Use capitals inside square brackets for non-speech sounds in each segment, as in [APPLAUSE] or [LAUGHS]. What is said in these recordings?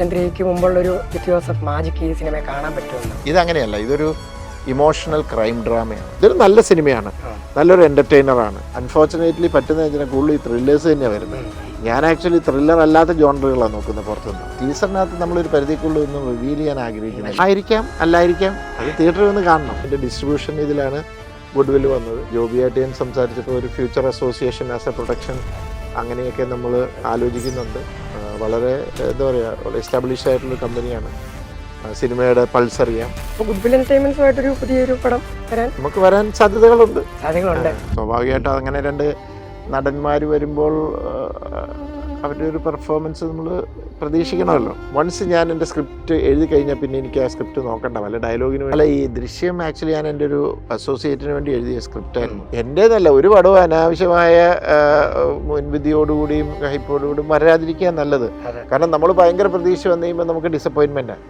ദൃശ്യം മുമ്പുള്ള ഒരു വിത്ത് ജോസഫ് മാജിക് ഈ സിനിമയെ കാണാൻ പറ്റുമെന്ന്. ഇതങ്ങനെയല്ല ഇതൊരു ഇമോഷണൽ ക്രൈം ഡ്രാമയാണ് ഇതൊരു നല്ല സിനിമയാണ് നല്ലൊരു എന്റർടൈനറാണ് അൺഫോർച്ചുനേറ്റ്ലി പറ്റുന്ന വെച്ചാൽ കൂടുതൽ ഈ ത്രില്ലേഴ്സ് തന്നെയാണ് വരുന്നത്. ഞാൻ ആക്ച്വലി ത്രില്ലർ അല്ലാത്ത ജോണറുകളാണ് നോക്കുന്നത് പുറത്തുനിന്ന്. ടീസറിനകത്ത് നമ്മളൊരു പരിധിക്കുള്ളിൽ ഒന്നും റിവീൽ ചെയ്യാൻ ആഗ്രഹിക്കുന്നത് ആയിരിക്കാം അല്ലായിരിക്കാം. അത് തിയേറ്ററിൽ നിന്ന് കാണണം. എന്റെ ഡിസ്ട്രിബ്യൂഷൻ ഇതിലാണ് ഗുഡ്വിൽ വന്നത്. ജോബിയായിട്ട് ഞാൻ സംസാരിച്ചപ്പോൾ ഒരു future association as a protection അങ്ങനെയൊക്കെ നമ്മൾ ആലോചിക്കുന്നുണ്ട്. വളരെ എന്താ പറയുക എസ്റ്റാബ്ലിഷ് ആയിട്ടുള്ള കമ്പനിയാണ് സിനിമയുടെ പൾസ് അറിയാം ഗുഡ്വിൽ പുതിയൊരു പടം വരാൻ? നമുക്ക് വരാൻ സാധ്യതകളുണ്ട്. സാധ്യതകളുണ്ട്. സ്വാഭാവികമായിട്ടും അങ്ങനെ രണ്ട് നടന്മാർ വരുമ്പോൾ അവരുടെ ഒരു പെർഫോമൻസ് നമ്മൾ പ്രതീക്ഷിക്കണമല്ലോ. വൺസ് ഞാൻ എന്റെ സ്ക്രിപ്റ്റ് എഴുതി കഴിഞ്ഞാൽ പിന്നെ എനിക്ക് ആ സ്ക്രിപ്റ്റ് നോക്കണ്ട. വല്ല ഡയലോഗിന് വേണ്ടി. അല്ല ഈ ദൃശ്യം ആക്ച്വലി ഞാൻ എന്റെ ഒരു അസോസിയേറ്റിന് വേണ്ടി എഴുതിയ സ്ക്രിപ്റ്റായിരുന്നു എന്റേതല്ല ഒരു പടവും അനാവശ്യമായ മുൻവിധിയോടുകൂടിയും ഹൈപ്പോടുകൂടിയും വരാതിരിക്കുക നല്ലത്. കാരണം നമ്മൾ ഭയങ്കര പ്രതീക്ഷ വന്നു കഴിയുമ്പോൾ നമുക്ക് ഡിസപ്പോയിൻമെന്റാണ്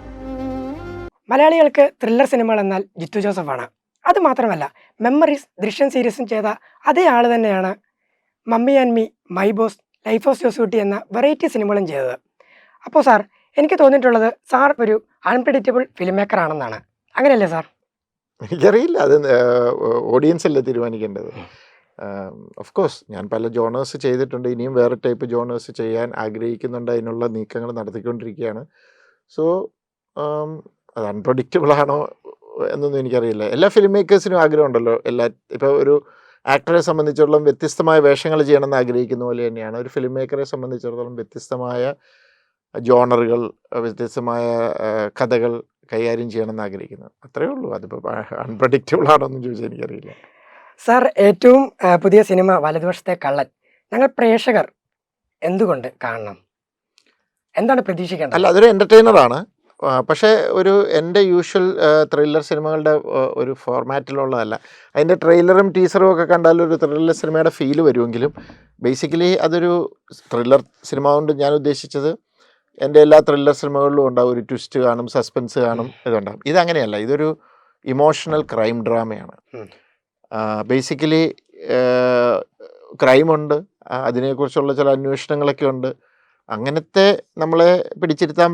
മലയാളികൾക്ക് ത്രില്ലർ സിനിമകൾ എന്നാൽ ജിത്തു ജോസഫാണ്. അത് മാത്രമല്ല മെമ്മറീസ് ദൃശ്യം സീരീസും ചെയ്ത അതേ ആൾ തന്നെയാണ് mummy and me my boss life of Josutty എന്ന വെറൈറ്റി സിനിമകളും ചെയ്തത്. അപ്പോൾ സാർ എനിക്ക് തോന്നിയിട്ടുള്ളത് സാർ ഒരു അൺപ്രഡിക്റ്റബിൾ ഫിലിം മേക്കർ ആണെന്നാണ് അങ്ങനെയല്ലേ സാർ? എനിക്കറിയില്ല. അത് ഓഡിയൻസ് അല്ലേ തീരുമാനിക്കേണ്ടത്? ഓഫ് കോഴ്സ് ഞാൻ പല ജോണേഴ്സ് ചെയ്തിട്ടുണ്ട്. ഇനിയും വേറെ ടൈപ്പ് ജോണേഴ്സ് ചെയ്യാൻ ആഗ്രഹിക്കുന്നുണ്ട്. അതിനുള്ള നീക്കങ്ങൾ നടത്തിക്കൊണ്ടിരിക്കുകയാണ്. സോ അത് അൺപ്രഡിക്റ്റബിൾ ആണോ എന്നൊന്നും എനിക്കറിയില്ല. എല്ലാ ഫിലിം മേക്കേഴ്സിനും ആഗ്രഹമുണ്ടല്ലോ. എല്ലാ ഇപ്പോൾ ഒരു ആക്ടറെ സംബന്ധിച്ചിടത്തോളം വ്യത്യസ്തമായ വേഷങ്ങൾ ചെയ്യണമെന്ന് ആഗ്രഹിക്കുന്ന പോലെ തന്നെയാണ്. ഒരു ഫിലിം മേക്കറെ സംബന്ധിച്ചിടത്തോളം വ്യത്യസ്തമായ ജോണറുകൾ വ്യത്യസ്തമായ കഥകൾ കൈകാര്യം ചെയ്യണമെന്ന് ആഗ്രഹിക്കുന്നത്. അത്രയേ ഉള്ളൂ. അതിപ്പോൾ അൺപ്രഡിക്റ്റബിൾ ആണോന്നും ചോദിച്ചാൽ എനിക്കറിയില്ല. സാർ ഏറ്റവും പുതിയ സിനിമ വലതുവശത്തെ കള്ളൻ. ഞങ്ങൾ പ്രേക്ഷകർ എന്തുകൊണ്ട് കാണണം? എന്താണ് പ്രതീക്ഷിക്കേണ്ടത്? അല്ല അതൊരു എന്റർടൈനറാണ് പക്ഷേ ഒരു എന്റെ യൂഷ്വൽ ത്രില്ലർ സിനിമകളുടെ ഒരു ഫോർമാറ്റിലുള്ളതല്ല. അതിന്റെ ട്രെയിലറും ടീസറും ഒക്കെ കണ്ടാൽ ഒരു ത്രില്ലർ സിനിമയുടെ ഫീൽ വരുമെങ്കിലും ബേസിക്കലി അതൊരു ത്രില്ലർ സിനിമ കൊണ്ട് ഞാൻ ഉദ്ദേശിച്ചത് എന്റെ എല്ലാ ത്രില്ലർ സിനിമകളിലും ഉണ്ടാവും. ഒരു ട്വിസ്റ്റ് കാണും സസ്പെൻസ് കാണും ഇതുണ്ടാകും ഇതങ്ങനെയല്ല. ഇതൊരു ഇമോഷണൽ ക്രൈം ഡ്രാമയാണ്. ബേസിക്കലി ക്രൈമുണ്ട്. അതിനെക്കുറിച്ചുള്ള ചില അന്വേഷണങ്ങളൊക്കെ ഉണ്ട്. അങ്ങനത്തെ നമ്മളെ പിടിച്ചിരുത്താൻ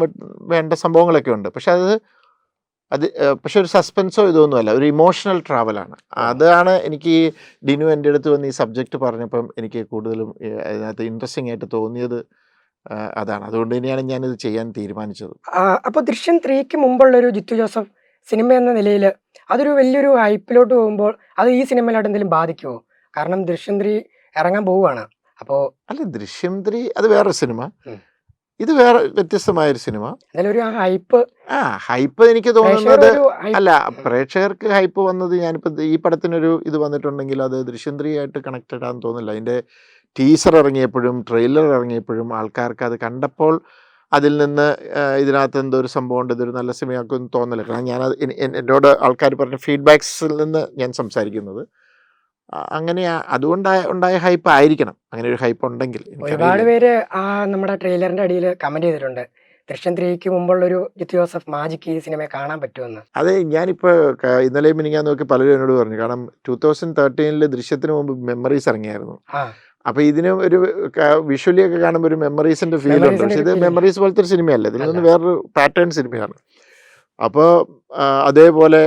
വേണ്ട സംഭവങ്ങളൊക്കെ ഉണ്ട്. പക്ഷെ അത് അത് പക്ഷെ ഒരു സസ്പെൻസോ ഇതൊന്നുമല്ല ഒരു ഇമോഷണൽ ട്രാവലാണ്. അതാണ് എനിക്ക് ഡിനു എന്റെ അടുത്ത് വന്ന് ഈ സബ്ജക്റ്റ് പറഞ്ഞപ്പം എനിക്ക് കൂടുതലും അതിനകത്ത് ഇൻട്രസ്റ്റിംഗ് ആയിട്ട് തോന്നിയത് അതാണ്. അതുകൊണ്ട് തന്നെയാണ് ഞാനിത് ചെയ്യാൻ തീരുമാനിച്ചത്. അപ്പോൾ ദൃശ്യം ത്രീക്ക് മുമ്പുള്ളൊരു ജിത്തു ജോസഫ് സിനിമ എന്ന നിലയിൽ അതൊരു വലിയൊരു ഹൈപ്പിലോട്ട് പോകുമ്പോൾ അത് ഈ സിനിമയിലായിട്ട് എന്തെങ്കിലും ബാധിക്കുമോ കാരണം ദൃശ്യം ത്രീ ഇറങ്ങാൻ പോവുകയാണ്. അപ്പോൾ അല്ല ദൃശ്യം ത്രീ അത് വേറെ സിനിമ. ഇത് വേറെ വ്യത്യസ്തമായൊരു സിനിമ. ഹൈപ്പ് ആ ഹൈപ്പ് എനിക്ക് തോന്നുന്നത് അല്ല പ്രേക്ഷകർക്ക് ഹൈപ്പ് വന്നത് ഞാനിപ്പോൾ ഈ പടത്തിനൊരു ഇത് വന്നിട്ടുണ്ടെങ്കിൽ അത് ദൃശ്യം ത്രീ ആയിട്ട് കണക്റ്റഡ് ആണെന്ന് തോന്നുന്നില്ല. അതിന്റെ ടീസർ ഇറങ്ങിയപ്പോഴും ട്രെയിലർ ഇറങ്ങിയപ്പോഴും ആൾക്കാർക്ക് അത് കണ്ടപ്പോൾ അതിൽ നിന്ന് ഇതിനകത്ത് എന്തോ ഒരു സംഭവം ഉണ്ട് ഇതൊരു നല്ല സിനിമയാക്കുമെന്ന് തോന്നല കാരണം ഞാൻ എന്നോട് ആൾക്കാർ പറഞ്ഞ ഫീഡ്ബാക്സിൽ നിന്ന് ഞാൻ സംസാരിക്കുന്നത്. അങ്ങനെ അതുകൊണ്ട് ഉണ്ടായ ഹൈപ്പ് ആയിരിക്കണം. അങ്ങനെ ഒരു ഹൈപ്പ് ഉണ്ടെങ്കിൽ. ഒരുപാട്. പേര് ആ നമ്മുടെ ട്രെയിലറിന്റെ അടിയിൽ കമന്റ് ചെയ്തിട്ടുണ്ട്. ദൃശ്യം ത്രീക്ക് മുമ്പുള്ള ഒരു ജിത്തു ജോസഫ് മാജിക് ഈ സിനിമയെ കാണാൻ പറ്റുമെന്ന്. അതെ ഞാനിപ്പോൾ ഇന്നലെ മിനിങ്ങാൻ നോക്കി പലരും എന്നോട് പറഞ്ഞു. കാരണം ടൂ തൗസൻഡ് തേർട്ടീനിൽ ദൃശ്യത്തിന് മുമ്പ് മെമ്മറീസ് ഇറങ്ങിയായിരുന്നു. അപ്പൊ ഇതിന് ഒരു വിഷ്വലി ഒക്കെ കാണുമ്പോൾ ഒരു മെമ്മറീസിന്റെ ഫീൽ ഉണ്ട്. പക്ഷെ ഇത് മെമ്മറീസ് പോലത്തെ ഒരു സിനിമയല്ല. ഇതിൽ നിന്ന് അല്ല. വേറൊരു പാറ്റേൺ സിനിമയാണ്. അപ്പോൾ അതേപോലെ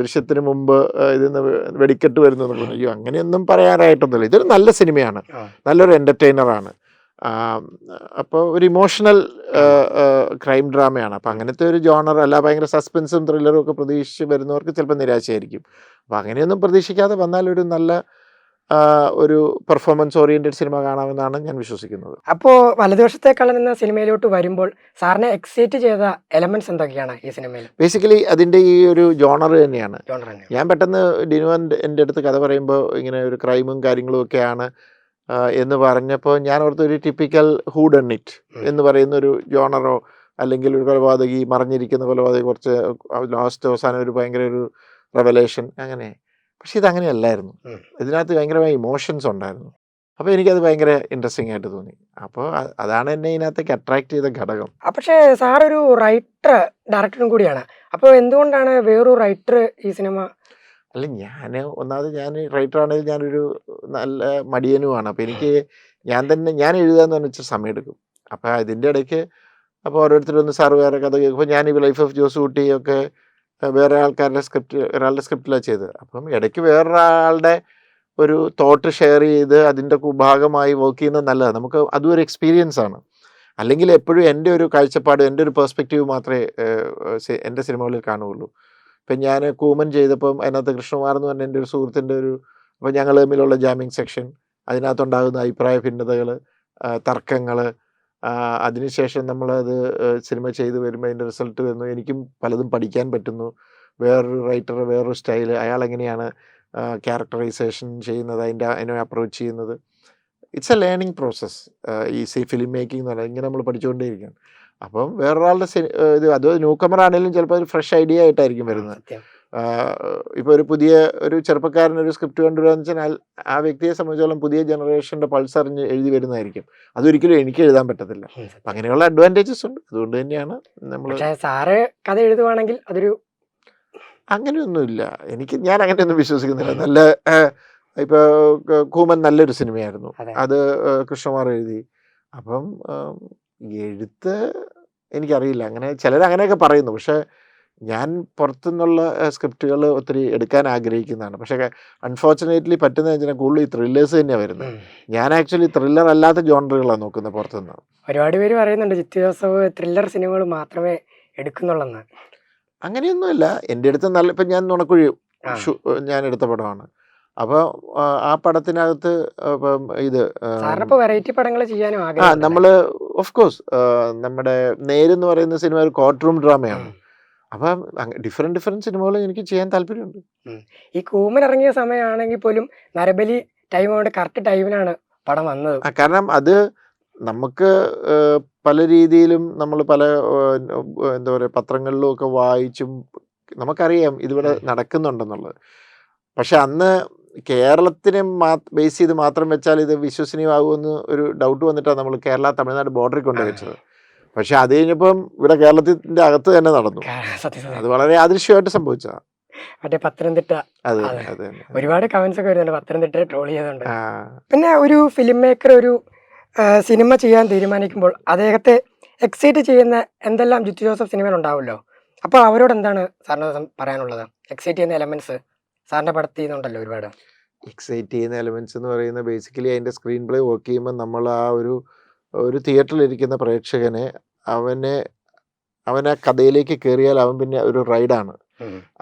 ദൃശ്യത്തിന് മുമ്പ് ഇതിൽ നിന്ന് വെടിക്കെട്ട് വരുന്നു പറഞ്ഞു. അയ്യോ അങ്ങനെയൊന്നും പറയാനായിട്ടൊന്നുമില്ല. ഇതൊരു നല്ല സിനിമയാണ്. നല്ലൊരു എന്റർടൈനറാണ് അപ്പോൾ ഒരു ഇമോഷണൽ ക്രൈം ഡ്രാമയാണ്. അപ്പോൾ അങ്ങനത്തെ ഒരു ജോണർ അല്ല ഭയങ്കര സസ്പെൻസും ത്രില്ലറും ഒക്കെ പ്രതീക്ഷിച്ച് വരുന്നവർക്ക് ചിലപ്പോൾ നിരാശയായിരിക്കും. അപ്പോൾ അങ്ങനെയൊന്നും പ്രതീക്ഷിക്കാതെ വന്നാൽ ഒരു നല്ല ഒരു പെർഫോമൻസ് ഓറിയന്റഡ് സിനിമ കാണാമെന്നാണ് ഞാൻ വിശ്വസിക്കുന്നത്. അപ്പോൾ വലതുവശത്തെ നിന്ന് എന്ന സിനിമയിലോട്ട് വരുമ്പോൾ സാറിനെ എക്സൈറ്റ് ചെയ്ത എലമെന്റ്സ് എന്തൊക്കെയാണ് ഈ സിനിമയിൽ? ബേസിക്കലി അതിന്റെ ഈ ഒരു ജോണർ തന്നെയാണ്. ഞാൻ പെട്ടെന്ന് ഡിനുവൻ എന്റെ അടുത്ത് കഥ പറയുമ്പോൾ ഇങ്ങനെ ഒരു ക്രൈമും കാര്യങ്ങളും ഒക്കെയാണ് എന്ന് പറഞ്ഞപ്പോൾ ഞാൻ ഓർത്ത ഒരു ടിപ്പിക്കൽ ഹൂഡൺ ഇറ്റ് എന്ന് പറയുന്ന ഒരു ജോണറോ അല്ലെങ്കിൽ ഒരു കൊലപാതകി മറിഞ്ഞിരിക്കുന്ന കൊലപാതകി കുറച്ച് ലാസ്റ്റ് അവസാനം ഒരു ഭയങ്കര ഒരു റെവലേഷൻ അങ്ങനെ. പക്ഷെ ഇത് അങ്ങനെ അല്ലായിരുന്നു ഇതിനകത്ത് ഭയങ്കരമായ ഇമോഷൻസ് ഉണ്ടായിരുന്നു. അപ്പോൾ എനിക്കത് ഭയങ്കര ഇൻട്രസ്റ്റിംഗ് ആയിട്ട് തോന്നി. അപ്പോൾ അതാണ് എന്നെ ഇതിനകത്തേക്ക് അട്രാക്ട് ചെയ്ത ഘടകം. പക്ഷേ സാർ ഒരു റൈറ്റർ ഡയറക്ടറും കൂടിയാണ്. അപ്പോൾ എന്തുകൊണ്ടാണ് വേറൊരു റൈറ്റർ ഈ സിനിമ അല്ല ഞാൻ ഒന്നാമത് ഞാൻ റൈറ്റർ ആണെങ്കിൽ ഞാനൊരു നല്ല മടിയനുമാണ് അപ്പോൾ എനിക്ക് ഞാൻ തന്നെ ഞാൻ എഴുതാന്ന് പറഞ്ഞാൽ സമയം എടുക്കും അപ്പോൾ അതിന്റെ ഇടയ്ക്ക് അപ്പോൾ ഓരോരുത്തരൊന്ന് സാർ വേറെ കഥ കേൾക്കുമ്പോൾ ഞാൻ ഈ ലൈഫ് ഓഫ് ജോസ് കുട്ടിയൊക്കെ വേറെ ആൾക്കാരുടെ സ്ക്രിപ്റ്റ് ഒരാളുടെ സ്ക്രിപ്റ്റിലാണ് ചെയ്തത്. അപ്പം ഇടയ്ക്ക് വേറൊരാളുടെ ഒരു തോട്ട് ഷെയർ ചെയ്ത് അതിന്റെ ഭാഗമായി വർക്ക് ചെയ്യുന്നത് നല്ലതാണ്. നമുക്ക് അതും ഒരു എക്സ്പീരിയൻസ് ആണ്. അല്ലെങ്കിൽ എപ്പോഴും എന്റെ ഒരു കാഴ്ചപ്പാട് എന്റെ ഒരു പെർസ്പെക്റ്റീവ് മാത്രമേ എന്റെ സിനിമകളിൽ കാണുകയുള്ളൂ. ഇപ്പം ഞാൻ കൂമൻ ചെയ്തപ്പം അതിനകത്ത് കൃഷ്ണകുമാർ എന്ന് പറഞ്ഞ എന്റെ ഒരു സുഹൃത്തിന്റെ ഒരു അപ്പം ഞങ്ങൾ തമ്മിലുള്ള ജാമിങ് സെക്ഷൻ അതിനകത്തുണ്ടാകുന്ന അഭിപ്രായ ഭിന്നതകൾ തർക്കങ്ങൾ അതിനുശേഷം നമ്മളത് സിനിമ ചെയ്ത് വരുമ്പോൾ അതിന്റെ റിസൾട്ട് വരുന്നു എനിക്കും പലതും പഠിക്കാൻ പറ്റുന്നു. വേറൊരു റൈറ്റർ വേറൊരു സ്റ്റൈൽ അയാൾ എങ്ങനെയാണ് ക്യാരക്ടറൈസേഷൻ ചെയ്യുന്നത് അതിന്റെ അതിനെ അപ്രോച്ച് ചെയ്യുന്നത്. ഇറ്റ്സ് എ ലേണിംഗ് പ്രോസസ്സ് ഈ സി ഫിലിം മേക്കിംഗ് എന്ന് പറയുന്നത് ഇങ്ങനെ നമ്മൾ പഠിച്ചുകൊണ്ടേയിരിക്കുകയാണ്. അപ്പം വേറൊരാളുടെ ഇത് അത് ന്യൂ കമർ ആണെങ്കിലും ചിലപ്പോൾ ഒരു ഫ്രഷ് ഐഡിയ ആയിട്ടായിരിക്കും വരുന്നത്. ഇപ്പോൾ ഒരു പുതിയ ഒരു ചെറുപ്പക്കാരൻ ഒരു സ്ക്രിപ്റ്റ് കണ്ടുവരാന്ന് വെച്ചാൽ ആ വ്യക്തിയെ സംബന്ധിച്ചോളം പുതിയ ജനറേഷന്റെ പൾസ് അറിഞ്ഞ് എഴുതി വരുന്നതായിരിക്കും. അതൊരിക്കലും എനിക്ക് എഴുതാൻ പറ്റത്തില്ല. അങ്ങനെയുള്ള അഡ്വാന്റേജസ് ഉണ്ട്. അതുകൊണ്ട് തന്നെയാണ് നമ്മൾ സാറ് കഥ എഴുതുവാണെങ്കിൽ അതൊരു അങ്ങനെയൊന്നുമില്ല. എനിക്ക് ഞാൻ അങ്ങനെയൊന്നും വിശ്വസിക്കുന്നില്ല. നല്ല ഇപ്പോൾ കൂമൻ നല്ലൊരു സിനിമയായിരുന്നു. അത്. കൃഷ്ണമാർ കൃഷ്ണകുമാർ എഴുതി. അപ്പം എഴുത്ത് എനിക്കറിയില്ല. അങ്ങനെ ചിലർ അങ്ങനെയൊക്കെ പറയുന്നു. പക്ഷേ ഞാൻ പുറത്തുനിന്നുള്ള സ്ക്രിപ്റ്റുകൾ ഒത്തിരി എടുക്കാൻ ആഗ്രഹിക്കുന്നതാണ്. പക്ഷേ അൺഫോർച്ചുനേറ്റ്ലി പറ്റുന്ന വെച്ചാൽ കൂടുതൽ ഈ ത്രില്ലേഴ്സ് തന്നെയാണ് വരുന്നത്. ഞാൻ ആക്ച്വലി ത്രില്ലർ അല്ലാത്ത ജോണറുകളാണ് നോക്കുന്നത് പുറത്തുനിന്ന്. ഒരുപാട് പേര് പറയുന്നുണ്ട് ജിത്തു ജോസഫ് ത്രില്ലർ സിനിമകൾ മാത്രമേ എടുക്കുന്നുള്ളെന്ന്. അങ്ങനെയൊന്നുമില്ല. എന്റെ അടുത്ത് നല്ല ഇപ്പം ഞാൻ നുണക്കുഴി ഞാൻ എടുത്ത പടമാണ്. അപ്പോൾ ആ പടത്തിനകത്ത് ഇപ്പം ഇത് വെറൈറ്റി പടങ്ങൾ ചെയ്യാനും ആ നമ്മൾ ഓഫ് കോഴ്സ് നമ്മുടെ നേരെന്ന് പറയുന്ന സിനിമ ഒരു കോർട്ട് റൂം ഡ്രാമയാണ് അപ്പം ഡിഫറെന്റ് ഡിഫറെന്റ് സിനിമകൾ എനിക്ക് ചെയ്യാൻ താല്പര്യമുണ്ട്. ഈ കൂമൻ ഇറങ്ങിയ സമയമാണെങ്കിൽ പോലും നരബലി ടൈം കൊണ്ട് കറക്റ്റ് ടൈമിലാണ് പടം വന്നത്. കാരണം അത് നമുക്ക് പല രീതിയിലും നമ്മൾ പല എന്താ പറയുക പത്രങ്ങളിലും ഒക്കെ വായിച്ചും നമുക്കറിയാം ഇതിവിടെ നടക്കുന്നുണ്ടെന്നുള്ളത്. പക്ഷെ അന്ന് കേരളത്തിനെ മാ ബേസ് ചെയ്ത് മാത്രം വെച്ചാൽ ഇത് വിശ്വസനീയമാകുമെന്ന് ഒരു ഡൗട്ട് വന്നിട്ടാണ് നമ്മൾ കേരള തമിഴ്നാട് ബോർഡറിൽ കൊണ്ട് വെച്ചത് പക്ഷെ അത് കഴിഞ്ഞപ്പം ഇവിടെ കേരളത്തിന്റെ അകത്ത് തന്നെ നടന്നു. അത് വളരെ ആദൃശ്യമായിട്ട് സംഭവിച്ചതാണ് മറ്റേ പത്തനംതിട്ട. ഒരുപാട് കമന്റ്സ് ഒക്കെ വരുന്നുണ്ട്. പത്തനംതിട്ട ട്രോൾ ചെയ്തുകൊണ്ട് ആ. പിന്നെ ഒരു ഫിലിം മേക്കർ ഒരു സിനിമ ചെയ്യാൻ തീരുമാനിക്കുമ്പോൾ അദ്ദേഹത്തെ എക്സൈറ്റ് ചെയ്യുന്ന എന്തെല്ലാം ജിത്തു ജോസഫ് സിനിമയിൽ ഉണ്ടാവുമല്ലോ? അപ്പോൾ അവരോട് എന്താണ് സാറിന് പറയാനുള്ളത്? എക്സൈറ്റ് ചെയ്യുന്ന എലമെന്റ്സ് സാറിന്റെ പടത്തിൽ നിന്നുണ്ടല്ലോ ഒരുപാട്. എക്സൈറ്റ് ചെയ്യുന്ന എലമെന്റ്സ് എന്ന് പറയുന്ന ബേസിക്കലി അതിന്റെ സ്ക്രീൻ പ്ലേ വർക്ക് ചെയ്യുമ്പോൾ നമ്മൾ ആ ഒരു ഒരു തിയേറ്ററിലിരിക്കുന്ന പ്രേക്ഷകനെ അവനെ അവൻ ആ കഥയിലേക്ക് കയറിയാൽ അവൻ പിന്നെ ഒരു റൈഡാണ്.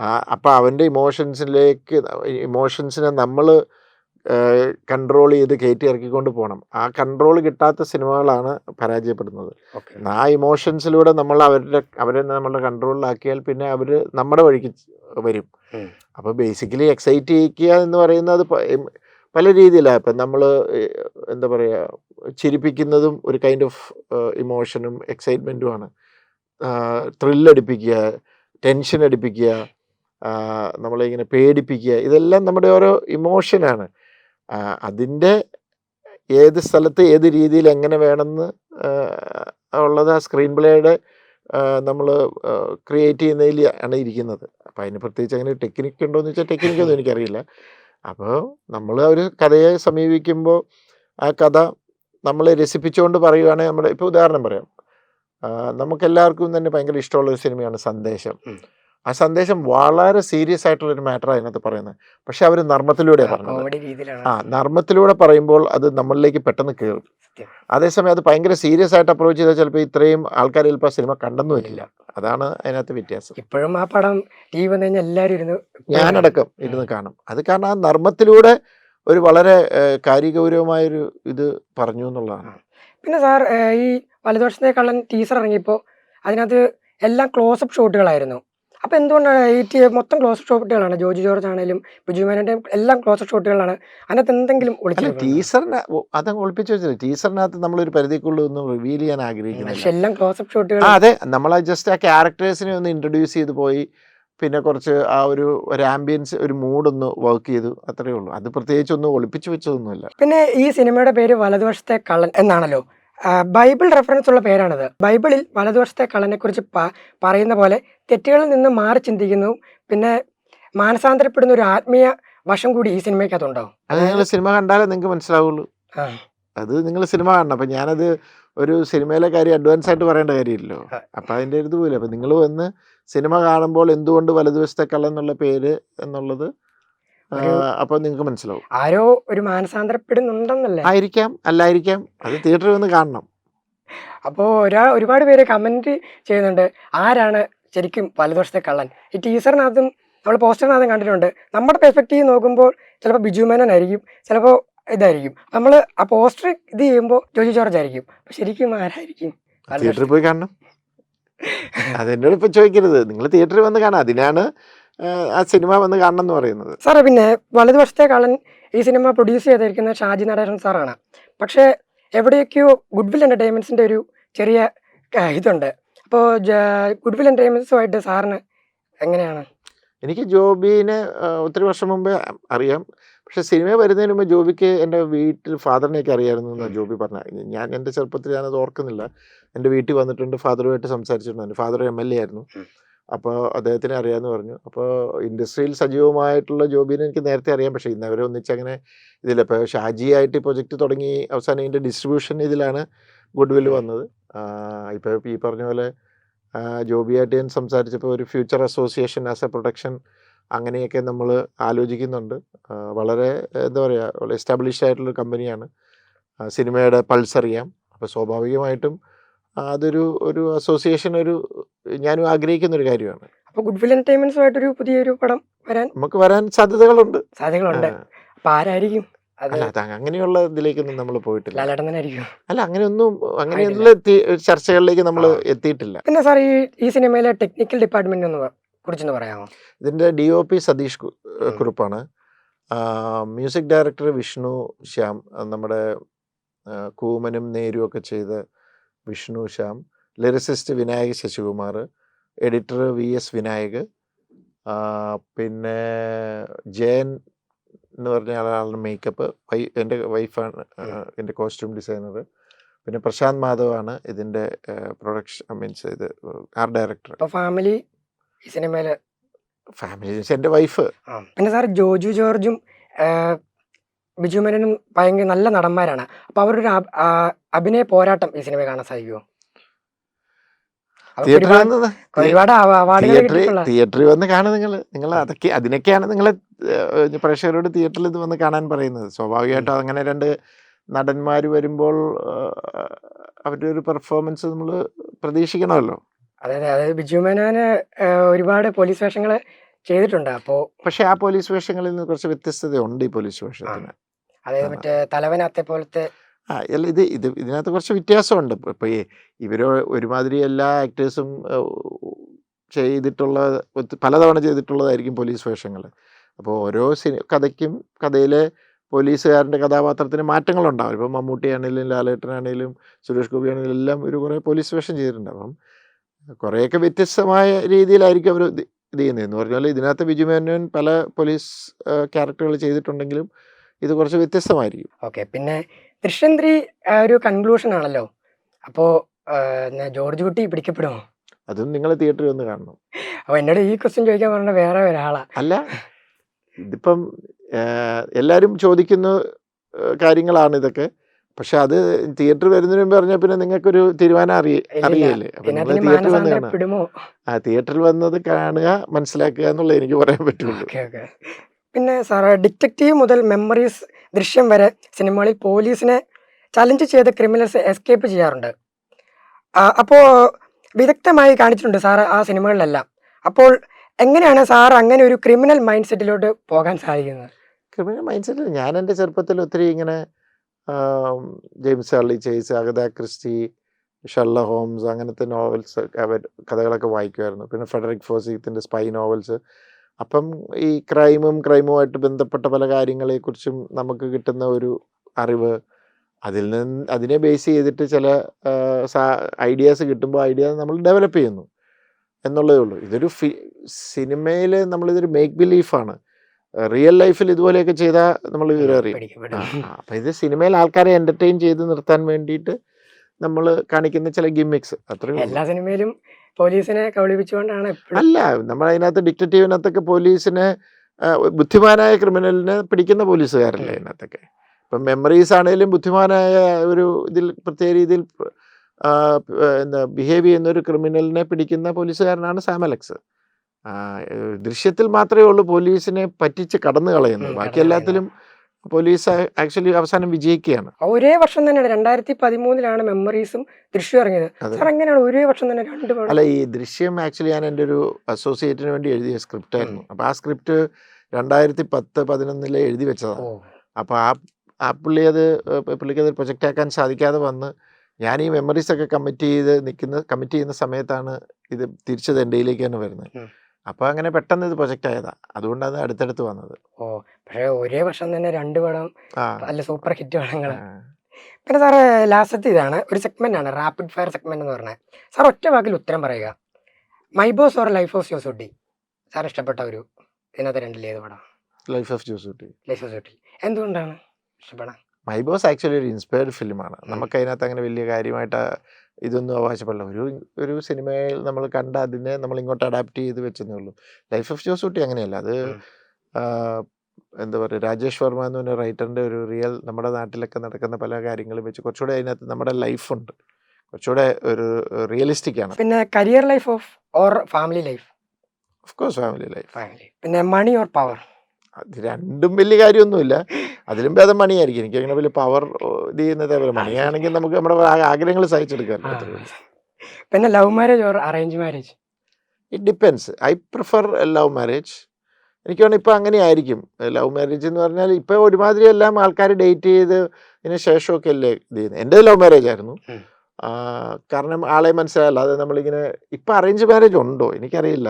ആ അപ്പം അവന്റെ ഇമോഷൻസിലേക്ക് ഇമോഷൻസിനെ നമ്മൾ കൺട്രോൾ ചെയ്ത് കയറ്റി ഇറക്കിക്കൊണ്ട് പോകണം ആ കൺട്രോൾ കിട്ടാത്ത സിനിമകളാണ് പരാജയപ്പെടുന്നത്. ആ ഇമോഷൻസിലൂടെ നമ്മൾ അവരുടെ അവരെ നമ്മളുടെ കൺട്രോളിലാക്കിയാൽ പിന്നെ അവർ നമ്മുടെ വഴിക്ക് വരും. അപ്പോൾ ബേസിക്കലി എക്സൈറ്റ് ചെയ്യിക്കുക എന്ന് പറയുന്നത് പല രീതിയിലാണ് ഇപ്പം നമ്മൾ എന്താ പറയുക ചിരിപ്പിക്കുന്നതും ഒരു കൈൻഡ് ഓഫ് ഇമോഷനും എക്സൈറ്റ്മെന്റുമാണ് ത്രില്ലടിപ്പിക്കുക ടെൻഷൻ അടിപ്പിക്കുക നമ്മളെ ഇങ്ങനെ പേടിപ്പിക്കുക ഇതെല്ലാം നമ്മുടെ ഓരോ ഇമോഷനാണ് അതിന്റെ ഏത് സ്ഥലത്ത് ഏത് രീതിയിൽ എങ്ങനെ വേണമെന്ന് ഉള്ളത് ആ സ്ക്രീൻ പ്ലേയുടെ നമ്മൾ ക്രിയേറ്റ് ചെയ്യുന്നതിൽ ആണ് ഇരിക്കുന്നത്. അപ്പോൾ അതിന് പ്രത്യേകിച്ച് അങ്ങനെ ടെക്നിക്ക് ഉണ്ടോ എന്ന് വെച്ചാൽ ടെക്നിക്കൊന്നും എനിക്കറിയില്ല. അപ്പോൾ നമ്മൾ ഒരു കഥയെ സമീപിക്കുമ്പോൾ ആ കഥ നമ്മളെ രസിപ്പിച്ചുകൊണ്ട് പറയുകയാണെങ്കിൽ നമ്മുടെ ഇപ്പോൾ ഉദാഹരണം പറയാം. നമുക്കെല്ലാവർക്കും തന്നെ ഭയങ്കര ഇഷ്ടമുള്ള ഒരു സിനിമയാണ് സന്ദേശം. ആ സന്ദേശം വളരെ സീരിയസ് ആയിട്ടുള്ള ഒരു മാറ്റർ അതിനകത്ത് പറയുന്നത്. പക്ഷെ അവർ നർമ്മത്തിലൂടെ പറഞ്ഞത്. ആ നർമ്മത്തിലൂടെ പറയുമ്പോൾ അത് നമ്മളിലേക്ക് പെട്ടെന്ന് കയറും. അതേസമയം അത് ഭയങ്കര സീരിയസ് ആയിട്ട് അപ്രോച്ച് ചെയ്താൽ ചിലപ്പോൾ ഇത്രയും ആൾക്കാർ ചിലപ്പോൾ ആ സിനിമ കണ്ടെന്നു വരില്ല അതാണ് അതിനകത്ത് വ്യത്യാസം. ഇപ്പോഴും ആ പടം ടി വി വന്നു കഴിഞ്ഞാൽ എല്ലാവരും ഇരുന്ന് ഞാനടക്കം ഇരുന്ന് കാണും. അത് കാരണം ആ നർമ്മത്തിലൂടെ ഒരു വളരെ കാര്യഗൗരവമായൊരു ഇത് പറഞ്ഞു എന്നുള്ളതാണ്. പിന്നെ സാർ ഈ വലതുവശത്തെ കള്ളൻ ടീസർ ഇറങ്ങിയപ്പോൾ അതിനകത്ത് എല്ലാം ക്ലോസപ്പ് ഷോട്ടുകളായിരുന്നു അപ്പോൾ എന്തുകൊണ്ടാണ് ഐ ടി- മൊത്തം ക്ലോസ് ഷോട്ടുകളാണ് ജോജി ജോർജ് ആണെങ്കിലും ബിജു മേനോന്റെ എല്ലാം ക്ലോസ് ഷോട്ടുകളാണ് അതിനകത്ത് എന്തെങ്കിലും ഒളിച്ചു ടീച്ചറിന് അതങ്ങ് ഒളിപ്പിച്ച് വെച്ചത് ടീച്ചറിനകത്ത് നമ്മളൊരു പരിധിക്കുള്ളിൽ ഒന്നും റിവീൽ ചെയ്യാൻ ആഗ്രഹിക്കുന്നില്ല. പക്ഷെ എല്ലാം ക്ലോസപ്പ് ഷോട്ടുകൾ ആ അതെ. നമ്മൾ ജസ്റ്റ് ആ ക്യാരക്ടേഴ്സിനെ ഒന്ന് ഇൻട്രൊഡ്യൂസ് ചെയ്ത് പോയി. പിന്നെ കുറച്ച് ആ ഒരു ഒരു ആംബിയൻസ് ഒരു മൂഡൊന്ന് വർക്ക് ചെയ്തു. അത്രയേ ഉള്ളൂ. അത് പ്രത്യേകിച്ച് ഒന്നും ഒളിപ്പിച്ചു വെച്ചതൊന്നുമില്ല. പിന്നെ ഈ സിനിമയുടെ പേര് വലതുവശത്തെ കള്ളൻ എന്നാണല്ലോ. ബൈബിൾ റെഫറൻസ് ഉള്ള പേരാണത്. ബൈബിളിൽ വലതുവശത്തെ കള്ളനെ കുറിച്ച് പറയുന്ന പോലെ തെറ്റുകളിൽ നിന്ന് മാറി ചിന്തിക്കുന്നു പിന്നെ മാനസാന്തരപ്പെടുന്ന ഒരു ആത്മീയ വശം കൂടി ഈ സിനിമയ്ക്കകത്തുണ്ടോ? അത് നിങ്ങൾ സിനിമ കണ്ടാലേ നിങ്ങൾക്ക് മനസ്സിലാവുള്ളൂ. അത് നിങ്ങൾ സിനിമ കാണണം. അപ്പം ഞാനത് ഒരു സിനിമയിലെ കാര്യം അഡ്വാൻസ് ആയിട്ട് പറയേണ്ട കാര്യമില്ലല്ലോ. അപ്പം അതിന്റെ ഒരു ഇത് പോലും അപ്പം നിങ്ങൾ വന്ന് സിനിമ കാണുമ്പോൾ എന്തുകൊണ്ട് വലതുവശത്തെ കള്ളൻ എന്നുള്ള പേര് എന്നുള്ളത് അപ്പോൾ നിങ്ങൾക്ക് മനസ്സിലാവും. ആരോ ഒരു മാനസാന്തരപ്പെടുന്നുണ്ടെന്നല്ലേ? ആയിരിക്കാം അല്ലായിരിക്കാം. അത് തിയേറ്ററിൽ വന്ന് കാണണം. അപ്പോൾ ഒരാ ഒരുപാട് പേര് കമന്റ് ചെയ്യുന്നുണ്ട്. ആരാണ് ശരിക്കും വലതുവശത്തെ കള്ളൻ? ഈ ടീച്ചറിനകത്തും നമ്മൾ പോസ്റ്ററിനകത്തും കണ്ടിട്ടുണ്ട്. നമ്മുടെ പെർസ്പെക്റ്റീവ് നോക്കുമ്പോൾ ചിലപ്പോൾ ബിജു മേനൻ ആയിരിക്കും ചിലപ്പോൾ ഇതായിരിക്കും. നമ്മൾ ആ പോസ്റ്റർ ഇത് ചെയ്യുമ്പോൾ ജോജി ജോർജ് ആയിരിക്കും ശരിക്കും ആരായിരിക്കും? തിയേറ്ററിൽ പോയി കാണണം. അതെന്നോട് ഇപ്പം ചോദിക്കരുത്. നിങ്ങൾ തിയേറ്ററിൽ വന്ന് കാണാം. അതിനാണ് ആ, സിനിമ വന്ന് കാണണം എന്ന് പറയുന്നത്. സാറേ പിന്നെ വലതുവശത്തെ കാളൻ ഈ സിനിമ പ്രൊഡ്യൂസ് ചെയ്തിരിക്കുന്ന ഷാജി നടേശൻ സാറാണ്. പക്ഷേ എവിടെയൊക്കെയോ ഗുഡ്വിൽ എന്റർടൈൻമെന്റ്സിന്റെ ഒരു ചെറിയ ഇതുണ്ട്. അപ്പോൾ ഗുഡ്വിൽ എന്റർടൈൻമെന്റ്സുമായിട്ട് സാറിന് എങ്ങനെയാണ്? എനിക്ക് ജോബിനെ ഒത്തിരി വർഷം മുമ്പേ അറിയാം. പക്ഷെ സിനിമ വരുന്നതിന് മുമ്പ് ജോബിക്ക് എന്റെ വീട്ടിൽ ഫാദറിനെയൊക്കെ അറിയായിരുന്നു എന്നാണ് ജോബി പറഞ്ഞു ഞാൻ എന്റെ ചെറുപ്പത്തിൽ ഞാനത് ഓർക്കുന്നില്ല. എന്റെ വീട്ടിൽ വന്നിട്ടുണ്ട് ഫാദറുമായിട്ട് സംസാരിച്ചിട്ടുണ്ട് എന്റെ ഫാദർ എം എൽ എ ആയിരുന്നു. അപ്പോൾ അദ്ദേഹത്തിനെ അറിയാമെന്ന് പറഞ്ഞു. അപ്പോൾ ഇൻഡസ്ട്രിയിൽ സജീവമായിട്ടുള്ള ജോബിനെ എനിക്ക് നേരത്തെ അറിയാം. പക്ഷേ ഇന്ന് അവരെ ഒന്നിച്ച് അങ്ങനെ ഇതില്ല. ഇപ്പോൾ ഷാജിയായിട്ട് ഈ പ്രൊജക്റ്റ് തുടങ്ങി അവസാനം ഇതിന്റെ ഡിസ്ട്രിബ്യൂഷൻ ഇതിലാണ് ഗുഡ് ഗുഡ്വിൽ വന്നത്. ഇപ്പോൾ ഈ പറഞ്ഞ പോലെ ജോബിയായിട്ട് ഞാൻ സംസാരിച്ചപ്പോൾ ഒരു future association as a production അങ്ങനെയൊക്കെ നമ്മൾ ആലോചിക്കുന്നുണ്ട്. വളരെ എന്താ പറയുക എസ്റ്റാബ്ലിഷ് ആയിട്ടുള്ള കമ്പനിയാണ്. സിനിമയുടെ പൾസ് അറിയാം അപ്പോൾ സ്വാഭാവികമായിട്ടും അതൊരു ഒരു അസോസിയേഷൻ ഒരു ഞാനും ആഗ്രഹിക്കുന്ന ഒരു കാര്യമാണ് അപ്പോൾ ഗുഡ്വിൽ ഒരു പുതിയൊരു പടം വരാൻ നമുക്ക് വരാൻ സാധ്യതകളുണ്ട്. സാധ്യതകളുണ്ട്. അപ്പൊ അപ്പോൾ ആരായിരിക്കും? അത് അല്ല അത് അങ്ങനെയുള്ള ഇതിലേക്കൊന്നും നമ്മൾ പോയിട്ടില്ല. അല്ല അങ്ങനെയൊന്നും അങ്ങനെയുള്ള ചർച്ചകളിലേക്ക് നമ്മൾ എത്തിയിട്ടില്ല. പിന്നെ സാർ ഈ ഈ സിനിമയിലെ ടെക്നിക്കൽ ഡിപ്പാർട്ട്മെന്റ് കുറിച്ചൊന്ന് പറയാമോ? ഇതിന്റെ ഡി ഒ പി സതീഷ് കുറുപ്പാണ്. മ്യൂസിക് ഡയറക്ടർ വിഷ്ണു ശ്യാം നമ്മുടെ കൂമനും നേരും ഒക്കെ ചെയ്ത Vishnu Shyam lyricist Vinayak Sasikumar editor V S Vinayak പിന്നെ ജയൻ എന്ന് പറഞ്ഞ ആളാണ് മേക്കപ്പ് വൈ എന്റെ വൈഫാണ് എന്റെ കോസ്റ്റ്യൂം ഡിസൈനർ പിന്നെ പ്രശാന്ത് മാധവാണ് ഇതിന്റെ പ്രൊഡക്ഷൻ മീൻസ് ഇത് ആർട്ട് ഡയറക്ടർ ഫാമിലി സിനിമയിലെ ഫാമിലി എന്റെ വൈഫ് പിന്നെ സാർ ജോജു ജോർജും ബിജു മേനനും ഭയങ്കര നല്ല നടന്മാരാണ്. അപ്പോൾ അവരൊരു അഭിനയ പോരാട്ടം ഈ സിനിമ കാണാൻ സാധിക്കുമോ ഒരുപാട് തിയേറ്ററിൽ വന്ന് കാണും നിങ്ങൾ. നിങ്ങൾ അതൊക്കെ അതിനൊക്കെയാണ് നിങ്ങൾ പ്രേക്ഷകരോട് തിയേറ്ററിൽ ഇത് വന്ന് കാണാൻ പറയുന്നത്. സ്വാഭാവികമായിട്ടും അങ്ങനെ രണ്ട് നടന്മാർ വരുമ്പോൾ അവരുടെ ഒരു പെർഫോമൻസ് നമ്മൾ പ്രതീക്ഷിക്കണമല്ലോ. അതെ അതെ. അതായത് ബിജു മേനോന് ഒരുപാട് പോലീസ് വേഷങ്ങൾ ചെയ്തിട്ടുണ്ട്. അപ്പോൾ പക്ഷേ ആ പോലീസ് വേഷങ്ങളിൽ നിന്ന് കുറച്ച് വ്യത്യസ്തതയുണ്ട് ഈ പോലീസ് വേഷത്തിന്. അതായത്. മറ്റേ തലവനത്തെ പോലത്തെ ആ അല്ല ഇത് ഇത് ഇതിനകത്ത് കുറച്ച് വ്യത്യാസമുണ്ട്. ഇപ്പോൾ ഇവർ ഒരുമാതിരി എല്ലാ ആക്ടേഴ്സും ചെയ്തിട്ടുള്ള പലതവണ ചെയ്തിട്ടുള്ളതായിരിക്കും പോലീസ് വേഷങ്ങൾ അപ്പോൾ ഓരോ സിനി കഥയ്ക്കും കഥയിലെ പോലീസുകാരന്റെ കഥാപാത്രത്തിന് മാറ്റങ്ങളുണ്ടാവും. ഇപ്പോൾ മമ്മൂട്ടിയാണെങ്കിലും ലാലേട്ടനാണെങ്കിലും സുരേഷ് ഗോപി ആണെങ്കിലും എല്ലാം ഒരു കുറേ പോലീസ് വേഷം ചെയ്തിട്ടുണ്ട്. അപ്പം കുറേയൊക്കെ വ്യത്യസ്തമായ രീതിയിലായിരിക്കും അവർ ഇത് ചെയ്യുന്നത്. എന്ന് പറഞ്ഞാൽ ഇതിനകത്ത് ബിജു മേനോൻ പല പോലീസ് ക്യാരക്ടറുകൾ ചെയ്തിട്ടുണ്ടെങ്കിലും ഇത് കുറച്ച് വ്യത്യസ്തമായിരിക്കും. ഓക്കെ പിന്നെ ദൃശ്യം ത്രീ ഒരു കൺക്ലൂഷൻ ആണല്ലോ. അപ്പോ ജോർജ് കുട്ടി പിടിക്കപ്പെടുമോ? അതും നിങ്ങൾ തിയേറ്ററിൽ ഒന്ന് കാണണം. അപ്പൊ എന്നോട് ഈ ക്വസ്റ്റ്യൻ ചോദിക്കാൻ പറഞ്ഞ വേറെ ഒരാളാ. അല്ല ഇതിപ്പം എല്ലാരും ചോദിക്കുന്ന കാര്യങ്ങളാണ് ഇതൊക്കെ. പക്ഷെ അത് തിയേറ്റർ വരുന്നതിന് മുമ്പ് പറഞ്ഞാൽ പിന്നെ നിങ്ങൾക്കൊരു തീരുമാനം അറിയ. അറിയില്ലേ? തിയേറ്ററിൽ വന്ന് കാണുക ആ തിയേറ്ററിൽ വന്നത് കാണുക മനസ്സിലാക്കുക എന്നുള്ളത് എനിക്ക് പറയാൻ പറ്റുള്ളൂ. പിന്നെ സാറേ ഡിറ്റക്റ്റീവ് മുതൽ മെമ്മറീസ് ദൃശ്യം വരെ സിനിമകളിൽ പോലീസിനെ ചലഞ്ച് ചെയ്ത് ക്രിമിനൽസ് എസ്കേപ്പ് ചെയ്യാറുണ്ട്. അപ്പോൾ വിദഗ്ധമായി കാണിച്ചിട്ടുണ്ട് സാർ ആ സിനിമകളിലെല്ലാം. അപ്പോൾ എങ്ങനെയാണ് സാർ അങ്ങനെ ഒരു ക്രിമിനൽ മൈൻഡ് സെറ്റിലോട്ട് പോകാൻ സാധിക്കുന്നത്? ക്രിമിനൽ മൈൻഡ് സെറ്റിൽ ഞാൻ എന്റെ ചെറുപ്പത്തിൽ ഒത്തിരി ഇങ്ങനെ James Charlie Chase Agatha Christie Sherlock Holmes അങ്ങനത്തെ നോവൽസ് കഥകളൊക്കെ വായിക്കുമായിരുന്നു. പിന്നെ ഫെഡറിക് ഫോസിത്തിന്റെ സ്പൈ നോവൽസ് അപ്പം ഈ ക്രൈമും ക്രൈമുമായിട്ട് ബന്ധപ്പെട്ട പല കാര്യങ്ങളെക്കുറിച്ചും നമുക്ക് കിട്ടുന്ന ഒരു അറിവ് അതിൽ നിന്ന് അതിനെ ബേസ് ചെയ്തിട്ട് ചില ഐഡിയാസ് കിട്ടുമ്പോൾ ഐഡിയ നമ്മൾ ഡെവലപ്പ് ചെയ്യുന്നു. എന്നുള്ളതേ ഉള്ളൂ. ഇതൊരു ഫി സിനിമയിൽ നമ്മളിതൊരു മേക്ക് ബിലീഫാണ് റിയൽ ലൈഫിൽ ഇതുപോലെയൊക്കെ ചെയ്താൽ നമ്മൾ വിവരം അറിയും. അപ്പം ഇത് സിനിമയിൽ ആൾക്കാരെ എന്റർടൈൻ ചെയ്ത് നിർത്താൻ വേണ്ടിയിട്ട് നമ്മൾ കാണിക്കുന്ന ചില ഗിമ്മിക്സ് അത്രയും എല്ലാ സിനിമയിലും പോലീസിനെ കബളിപ്പിച്ചുകൊണ്ടാണ് അല്ല നമ്മൾ അതിനകത്ത് ഡിക്റ്റേറ്റീവിനകത്തൊക്കെ പോലീസിനെ ബുദ്ധിമാനായ ക്രിമിനലിനെ പിടിക്കുന്ന പോലീസുകാരല്ലേ. അതിനകത്തൊക്കെ. ഇപ്പം മെമ്മറീസ് ആണെങ്കിലും ബുദ്ധിമാനായ ഒരു ഇതിൽ പ്രത്യേക രീതിയിൽ എന്താ ബിഹേവ് ചെയ്യുന്ന ഒരു ക്രിമിനലിനെ പിടിക്കുന്ന പോലീസുകാരനാണ് സാം അലക്സ്. ദൃശ്യത്തിൽ മാത്രമേ ഉള്ളൂ പോലീസിനെ പറ്റിച്ച് കടന്നു കളയുന്നത് ബാക്കി എല്ലാത്തിലും പോലീസ് ആക്ച്വലി അവസാനം വിജയിക്കുകയാണ്. ഒരേ വർഷം തന്നെയാണ് രണ്ടായിരത്തി പതിമൂന്നിലാണ് മെമ്മറീസും ദൃശ്യം ഇറങ്ങിയത്. സാർ എങ്ങനെയാണ് ഒരേ വർഷം തന്നെ രണ്ട് അല്ല ഈ ദൃശ്യം ആക്ച്വലി ഞാൻ എന്റെ ഒരു അസോസിയേറ്റിന് വേണ്ടി എഴുതിയ സ്ക്രിപ്റ്റ് ആയിരുന്നു. അപ്പോൾ ആ സ്ക്രിപ്റ്റ് രണ്ടായിരത്തി പത്ത് പതിനൊന്നിലെ എഴുതി വെച്ചതാണ്. അപ്പോൾ ആ ആ പുള്ളി അത് പുള്ളിക്ക് അത് പ്രൊജക്റ്റ് ആക്കാൻ സാധിക്കാതെ വന്ന് ഞാൻ ഈ മെമ്മറീസ് ഒക്കെ കമ്മിറ്റ് ചെയ്ത് നിൽക്കുന്ന കമ്മിറ്റ് ചെയ്യുന്ന സമയത്താണ് ഇത് തിരിച്ചത് എന്റെ തന്നെ വരുന്നത്. അപ്പോൾ അങ്ങനെ പെട്ടെന്ന് ഇത് പ്രൊജക്റ്റ് ആയതാ. അതുകൊണ്ടാണ് അടുത്തടുത്ത് വന്നത്. ഓ പക്ഷേ ഒരേ വർഷം തന്നെ രണ്ട് പടം നല്ല സൂപ്പർ ഹിറ്റ് പടങ്ങളാണ് പിന്നെ സാറ് ലാസ്റ്റത്തെ ഇതാണ്. ഒരു സെഗ്മെന്റ് ആണ് റാപ്പിഡ് ഫയർ സെഗ്മെന്റ് എന്ന് പറഞ്ഞത് സാർ ഒറ്റ വാക്കിൽ ഉത്തരം പറയുക. My boss or life of Josutty sir ഇഷ്ടപ്പെട്ട ഒരു ഇതിനകത്ത് രണ്ടിൽ ഏത് പടം? ലൈഫ് ഓഫ് ജോസ് കുട്ടി ലൈഫ് ഓഫ് യൂസുട്ടി എന്തുകൊണ്ടാണ്? ഇഷ്ടപ്പെടാൻ? മൈ ബോസ് ആക്ച്വലി ഒരു ഇൻസ്പയർഡ് ഫിലിമാണ് നമുക്ക് അതിനകത്ത് അങ്ങനെ വലിയ കാര്യമായിട്ട് ഇതൊന്നും അവകാശപ്പെടില്ല ഒരു ഒരു സിനിമയിൽ നമ്മൾ കണ്ട അതിനെ നമ്മൾ ഇങ്ങോട്ട് അഡാപ്റ്റ് ചെയ്ത് വെച്ചെന്നേ ഉള്ളൂ. ലൈഫ് ഓഫ് ജോസ് കുട്ടി അങ്ങനെയല്ല. അത് എന്താ പറയുക രാജേഷ് വർമ്മ എന്ന് പറഞ്ഞ റൈറ്ററിന്റെ ഒരു റിയൽ നമ്മുടെ നാട്ടിലൊക്കെ നടക്കുന്ന പല കാര്യങ്ങളും വെച്ച് കുറച്ചുകൂടെ അതിനകത്ത് നമ്മുടെ ലൈഫുണ്ട് കുറച്ചുകൂടെ ഒരു റിയലിസ്റ്റിക് ആണ്. പിന്നെ career life of or family life of course family life family പിന്നെ മണി ഓർ പവർ അത് രണ്ടും വലിയ കാര്യമൊന്നുമില്ല. [LAUGHS] അതിലും ഭേദം മണിയായിരിക്കും. എനിക്ക് അങ്ങനെ വലിയ പവർ ഇത് ചെയ്യുന്നതേ പോലെ മണിയാണെങ്കിൽ നമുക്ക് നമ്മുടെ ആഗ്രഹങ്ങൾ സഹിച്ചെടുക്കാൻ പിന്നെ love marriage or arrange marriage it depends I prefer love marriage എനിക്ക് തോന്നുന്നു ഇപ്പം അങ്ങനെ ആയിരിക്കും. ലവ് മാരേജ് എന്ന് പറഞ്ഞാൽ ഇപ്പോൾ ഒരുമാതിരി എല്ലാം ആൾക്കാർ ഡേറ്റ് ചെയ്ത് ഇതിന് ശേഷമൊക്കെ അല്ലേ ഇത് ചെയ്യുന്നത്? എന്റെ ലവ് മാരേജ് ആയിരുന്നു. കാരണം ആളെ മനസ്സിലായല്ല. അത് നമ്മളിങ്ങനെ ഇപ്പം അറേഞ്ച് മാരേജ് ഉണ്ടോ? എനിക്കറിയില്ല.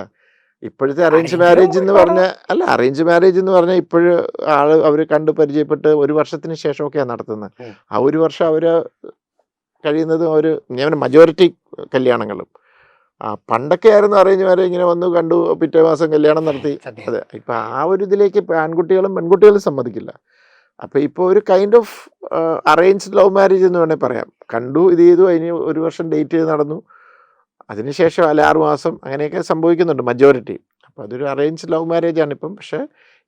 ഇപ്പോഴത്തെ അറേഞ്ച് മാരേജ് എന്ന് പറഞ്ഞ പറഞ്ഞാൽ അല്ല അറേഞ്ച് മാരേജ് എന്ന് പറഞ്ഞാൽ ഇപ്പോഴും ആൾ അവർ കണ്ട് പരിചയപ്പെട്ട് ഒരു വർഷത്തിന് ശേഷമൊക്കെയാണ് നടത്തുന്നത്. ആ ഒരു വർഷം അവർ കഴിയുന്നത് ഒരു ഞാൻ മജോറിറ്റി കല്യാണങ്ങളും. ആ പണ്ടൊക്കെ ആയിരുന്നു അറേഞ്ച് മാരേജ് ഇങ്ങനെ വന്നു കണ്ടു പിറ്റേ മാസം കല്യാണം നടത്തി. അതെ ഇപ്പൊ ആ ഒരു ഇതിലേക്ക് ആൺകുട്ടികളും പെൺകുട്ടികളും സമ്മതിക്കില്ല. അപ്പൊ ഇപ്പൊ ഒരു kind of arranged love marriage എന്ന് വേണമെങ്കിൽ പറയാം. കണ്ടു ഇത് ചെയ്തു അതിന് ഒരു വർഷം ഡേറ്റ് ചെയ്ത് നടന്നു. അതിനുശേഷം അല്ല ആറു മാസം അങ്ങനെയൊക്കെ സംഭവിക്കുന്നുണ്ട് മജോറിറ്റി അപ്പോൾ അതൊരു അറേഞ്ച് ലവ് മാരേജ് ആണ് ഇപ്പം. പക്ഷേ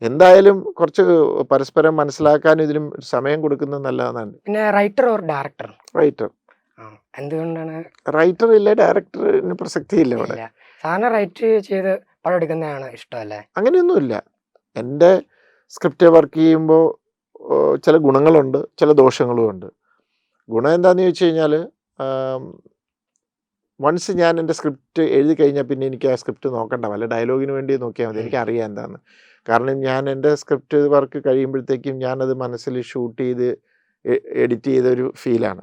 എന്തായാലും കുറച്ച് പരസ്പരം മനസ്സിലാക്കാനും ഇതിനും സമയം കൊടുക്കുന്നത് നല്ലതാണ് പിന്നെ റൈറ്റർ ഓർ ഡയറക്ടർ റൈറ്റർ എന്തുകൊണ്ടാണ്? റൈറ്റർ ഇല്ല ഡയറക്ടറിന് പ്രസക്തിയില്ല ഇവിടെ. സാധാരണ സാറിന് റൈറ്റ് ചെയ്ത് പടം എടുക്കുന്നതാണ് ഇഷ്ടമല്ലേ? അങ്ങനെയൊന്നുമില്ല എന്റെ സ്ക്രിപ്റ്റ് വർക്ക് ചെയ്യുമ്പോൾ ചില ഗുണങ്ങളുണ്ട് ചില ദോഷങ്ങളും ഉണ്ട് ഗുണം എന്താണെന്ന് ചോദിച്ചു കഴിഞ്ഞാൽ വൺസ് ഞാൻ എന്റെ സ്ക്രിപ്റ്റ് എഴുതി കഴിഞ്ഞാൽ പിന്നെ എനിക്ക് ആ സ്ക്രിപ്റ്റ് നോക്കണ്ട. വല്ല ഡയലോഗിന് വേണ്ടി നോക്കിയാൽ മതി. എനിക്ക് അറിയാം എന്താന്ന്. കാരണം ഞാൻ എന്റെ സ്ക്രിപ്റ്റ് വർക്ക് കഴിയുമ്പോഴത്തേക്കും ഞാനത് മനസ്സിൽ ഷൂട്ട് ചെയ്ത് എഡിറ്റ് ചെയ്തൊരു ഫീലാണ്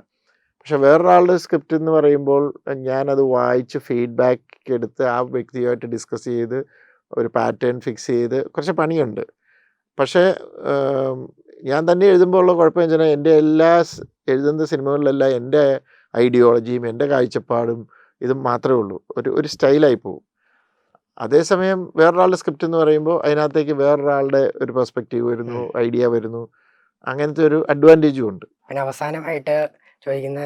പക്ഷെ വേറൊരാളുടെ സ്ക്രിപ്റ്റ് എന്ന് പറയുമ്പോൾ ഞാനത് വായിച്ച് ഫീഡ്ബാക്ക് എടുത്ത് ആ വ്യക്തിയുമായിട്ട് ഡിസ്കസ് ചെയ്ത് ഒരു പാറ്റേൺ ഫിക്സ് ചെയ്ത് കുറച്ച് പണിയുണ്ട്. പക്ഷേ ഞാൻ തന്നെ എഴുതുമ്പോൾ ഉള്ള കുഴപ്പം വെച്ചാൽ എന്റെ എല്ലാ എഴുതുന്ന സിനിമകളിലെല്ലാം എന്റെ ഐഡിയോളജിയും എന്റെ കാഴ്ചപ്പാടും ഇതും മാത്രമേ ഉള്ളൂ. ഒരു ഒരു സ്റ്റൈലായി പോകും അതേസമയം വേറൊരാളുടെ സ്ക്രിപ്റ്റ് എന്ന് പറയുമ്പോൾ അതിനകത്തേക്ക് വേറൊരാളുടെ ഒരു പെർസ്പെക്റ്റീവ് വരുന്നു ഐഡിയ വരുന്നു. അങ്ങനത്തെ ഒരു അഡ്വാന്റേജും ഉണ്ട്. പിന്നെ അവസാനമായിട്ട് ചോദിക്കുന്ന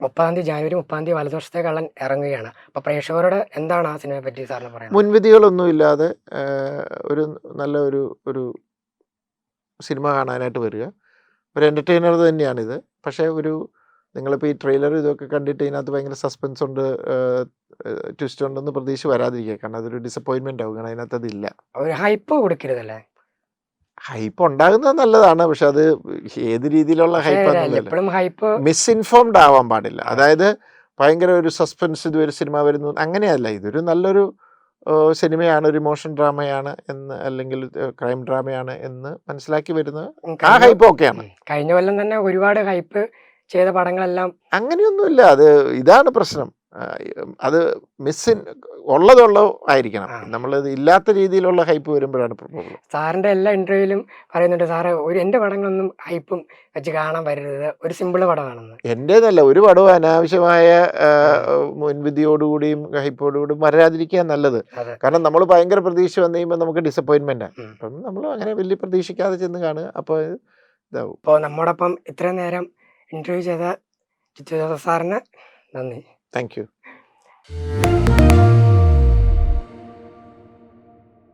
മുപ്പതാം തീയതി ജാനുവരി മുപ്പതാം തീയതി വലതുവർഷത്തെ കള്ളൻ ഇറങ്ങുകയാണ്. അപ്പൊ പ്രേക്ഷകരോട് എന്താണ് ആ സിനിമയെ പറ്റി സാറിന് പറയുന്നത് മുൻവിധികളൊന്നും ഇല്ലാതെ ഒരു നല്ല ഒരു ഒരു സിനിമ കാണാനായിട്ട് വരിക. ഒരു എന്റർടൈനർ തന്നെയാണിത്. പക്ഷേ ഒരു നിങ്ങളിപ്പോൾ ഈ ട്രെയിലർ ഇതൊക്കെ കണ്ടിട്ട് ഇതിനകത്ത് ഭയങ്കര സസ്പെൻസ് ഉണ്ട് ട്വിസ്റ്റ് ഉണ്ടെന്ന് പ്രതീക്ഷ വരാതിരിക്കുക. കാരണം അതൊരു ഡിസപ്പോയിൻമെന്റ് ആവും. കാരണം അതിനകത്ത് അതില്ല ഒരു ഹൈപ്പ് കൊടുക്കരുതല്ലേ? ഹൈപ്പ് ഉണ്ടാകുന്നത് നല്ലതാണ്. പക്ഷെ അത് ഏത് രീതിയിലുള്ള ഹൈപ്പ് മിസ്ഇൻഫോംഡ് ആവാൻ പാടില്ല. അതായത് ഭയങ്കര ഒരു സസ്പെൻസ് ഇതൊരു സിനിമ വരുന്നു. അങ്ങനെയല്ല. ഇതൊരു നല്ലൊരു സിനിമയാണ് ഒരു ഇമോഷൻ ഡ്രാമയാണ് എന്ന് അല്ലെങ്കിൽ ക്രൈം ഡ്രാമയാണ് എന്ന് മനസ്സിലാക്കി വരുന്നത്. ആ ഹൈപ്പ് ഓക്കെയാണ് കഴിഞ്ഞ കൊല്ലം തന്നെ ഒരുപാട് ഹൈപ്പ് ചെയ്ത പടങ്ങളെല്ലാം അങ്ങനെയൊന്നുമില്ല. അത് ഇതാണ് പ്രശ്നം. അത് മിസ്സിൻ ഉള്ളതുള്ള ആയിരിക്കണം. നമ്മൾ നമ്മളത് ഇല്ലാത്ത രീതിയിലുള്ള ഹൈപ്പ് വരുമ്പോഴാണ് പ്രോബ്ലം. സാറിന്റെ എല്ലാ ഇന്റർവ്യൂവിലും പറയുന്നുണ്ട് സാറ് ഒരു എന്റെ പടങ്ങളൊന്നും ഹൈപ്പും വെച്ച് കാണാൻ വരരുത്. ഒരു സിമ്പിൾ പടമാണെന്ന്. എന്റേതല്ല ഒരു പടവും അനാവശ്യമായ മുൻവിധിയോടുകൂടിയും ഹൈപ്പോടുകൂടിയും വരാതിരിക്കുക നല്ലത്. കാരണം നമ്മൾ ഭയങ്കര പ്രതീക്ഷ വന്നു കഴിയുമ്പോൾ നമുക്ക് ഡിസപ്പോയിൻമെന്റ് ആണ് അപ്പം നമ്മൾ അങ്ങനെ വലിയ പ്രതീക്ഷിക്കാതെ ചെന്ന് കാണുക. അപ്പോൾ ഇതാവും. അപ്പോൾ നമ്മോടൊപ്പം ഇത്രയും നേരം ഇന്റർവ്യൂ ചെയ്ത ജിത്തു സാറിന് നന്ദി. Thank you